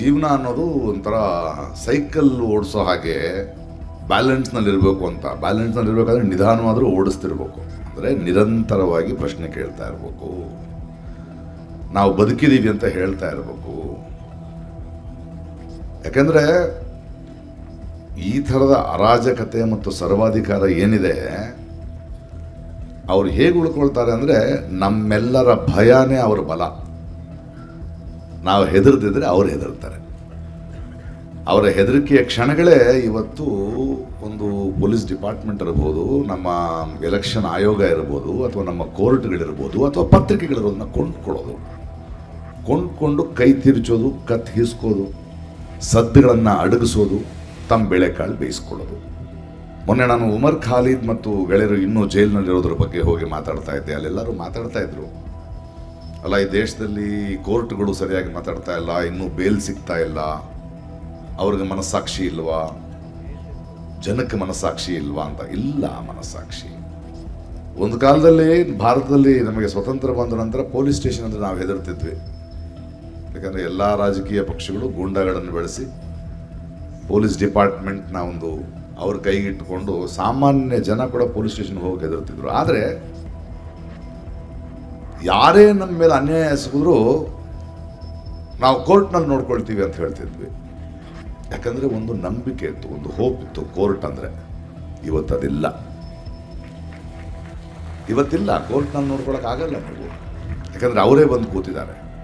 ಜೀವನ ಅನ್ನೋದು ಒಂಥರ ಸೈಕಲ್ ಓಡಿಸೋ ಹಾಗೆ ಬ್ಯಾಲೆನ್ಸ್ನಲ್ಲಿರಬೇಕು ಅಂತ. ಬ್ಯಾಲೆನ್ಸ್ನಲ್ಲಿರಬೇಕಾದ್ರೆ ನಿಧಾನವಾದರೂ ಓಡಿಸ್ತಿರ್ಬೇಕು. ಅಂದರೆ ನಿರಂತರವಾಗಿ ಪ್ರಶ್ನೆ ಕೇಳ್ತಾ ಇರಬೇಕು. ನಾವು ಬದುಕಿದ್ದೀವಿ ಅಂತ ಹೇಳ್ತಾ ಇರಬೇಕು. ಯಾಕೆಂದರೆ ಈ ಥರದ ಅರಾಜಕತೆ ಮತ್ತು ಸರ್ವಾಧಿಕಾರ ಏನಿದೆ, ಅವ್ರು ಹೇಗೆ ಉಳ್ಕೊಳ್ತಾರೆ ಅಂದರೆ ನಮ್ಮೆಲ್ಲರ ಭಯನೇ ಅವ್ರ ಬಲ. ನಾವು ಹೆದರ್ದಿದ್ರೆ ಅವ್ರು ಹೆದರ್ತಾರೆ. ಅವರ ಹೆದರಿಕೆಯ ಕ್ಷಣಗಳೇ ಇವತ್ತು ಒಂದು ಪೊಲೀಸ್ ಡಿಪಾರ್ಟ್ಮೆಂಟ್ ಇರ್ಬೋದು, ನಮ್ಮ ಎಲೆಕ್ಷನ್ ಆಯೋಗ ಇರ್ಬೋದು, ಅಥವಾ ನಮ್ಮ ಕೋರ್ಟ್ಗಳಿರ್ಬೋದು, ಅಥವಾ ಪತ್ರಿಕೆಗಳಿರೋದನ್ನ ಕೊಂಡ್ಕೊಳ್ಳೋದು. ಕೊಂಡ್ಕೊಂಡು ಕೈ ತಿರುಚೋದು, ಕತ್ ಹೀಸ್ಕೋದು, ಸದ್ದುಗಳನ್ನು ಅಡಗಿಸೋದು, ತಮ್ಮ ಬೆಳೆಕಾಳು ಬೇಯಿಸ್ಕೊಳ್ಳೋದು. ಮೊನ್ನೆ ನಾನು ಉಮರ್ ಖಾಲಿದ್ ಮತ್ತು ಗೆಳೆಯರು ಇನ್ನೂ ಜೈಲಿನಲ್ಲಿರೋದ್ರ ಬಗ್ಗೆ ಹೋಗಿ ಮಾತಾಡ್ತಾ ಇದ್ದೆ. ಅಲ್ಲೆಲ್ಲರೂ ಮಾತಾಡ್ತಾ ಇದ್ರು. ಅಲ್ಲ, ಈ ದೇಶದಲ್ಲಿ ಕೋರ್ಟ್ಗಳು ಸರಿಯಾಗಿ ಮಾತಾಡ್ತಾ ಇಲ್ಲ, ಇನ್ನೂ ಬೇಲ್ ಸಿಗ್ತಾ ಇಲ್ಲ. ಅವ್ರಿಗೆ ಮನಸ್ಸಾಕ್ಷಿ ಇಲ್ವಾ? ಜನಕ್ಕೆ ಮನಸ್ಸಾಕ್ಷಿ ಇಲ್ವಾ ಅಂತ? ಇಲ್ಲ ಮನಸ್ಸಾಕ್ಷಿ. ಒಂದು ಕಾಲದಲ್ಲಿ ಭಾರತದಲ್ಲಿ ನಮಗೆ ಸ್ವತಂತ್ರ ಬಂದ ನಂತರ ಪೊಲೀಸ್ ಸ್ಟೇಷನ್ ಅಂದರೆ ನಾವು ಹೆದರ್ತಿದ್ವಿ. ಯಾಕಂದರೆ ಎಲ್ಲ ರಾಜಕೀಯ ಪಕ್ಷಗಳು ಗೂಂಡಾಗಳನ್ನು ಬೆಳೆಸಿ ಪೊಲೀಸ್ ಡಿಪಾರ್ಟ್ಮೆಂಟ್ನ ಒಂದು ಅವ್ರ ಕೈಗಿಟ್ಟುಕೊಂಡು ಸಾಮಾನ್ಯ ಜನ ಕೂಡ ಪೊಲೀಸ್ ಸ್ಟೇಷನ್ಗೆ ಹೋಗಿ ಹೆದರ್ತಿದ್ರು. ಆದರೆ ಯಾರೇ ನಮ್ಮ ಮೇಲೆ ಅನ್ಯಾಯ ಎಸಗಿದ್ರು ನಾವು ಕೋರ್ಟ್ನಲ್ಲಿ ನೋಡ್ಕೊಳ್ತೀವಿ ಅಂತ ಹೇಳ್ತಿದ್ವಿ. ಯಾಕಂದರೆ ಒಂದು ನಂಬಿಕೆ ಇತ್ತು, ಒಂದು ಹೋಪ್ ಇತ್ತು ಕೋರ್ಟ್ ಅಂದರೆ. ಇವತ್ತು ಅದಿಲ್ಲ ಇವತ್ತಿಲ್ಲ, ಕೋರ್ಟ್ನಲ್ಲಿ ನೋಡ್ಕೊಳಕ್ಕಾಗಲ್ಲ ನೀವು. ಯಾಕಂದರೆ ಅವರೇ ಬಂದು ಕೂತಿದ್ದಾರೆ.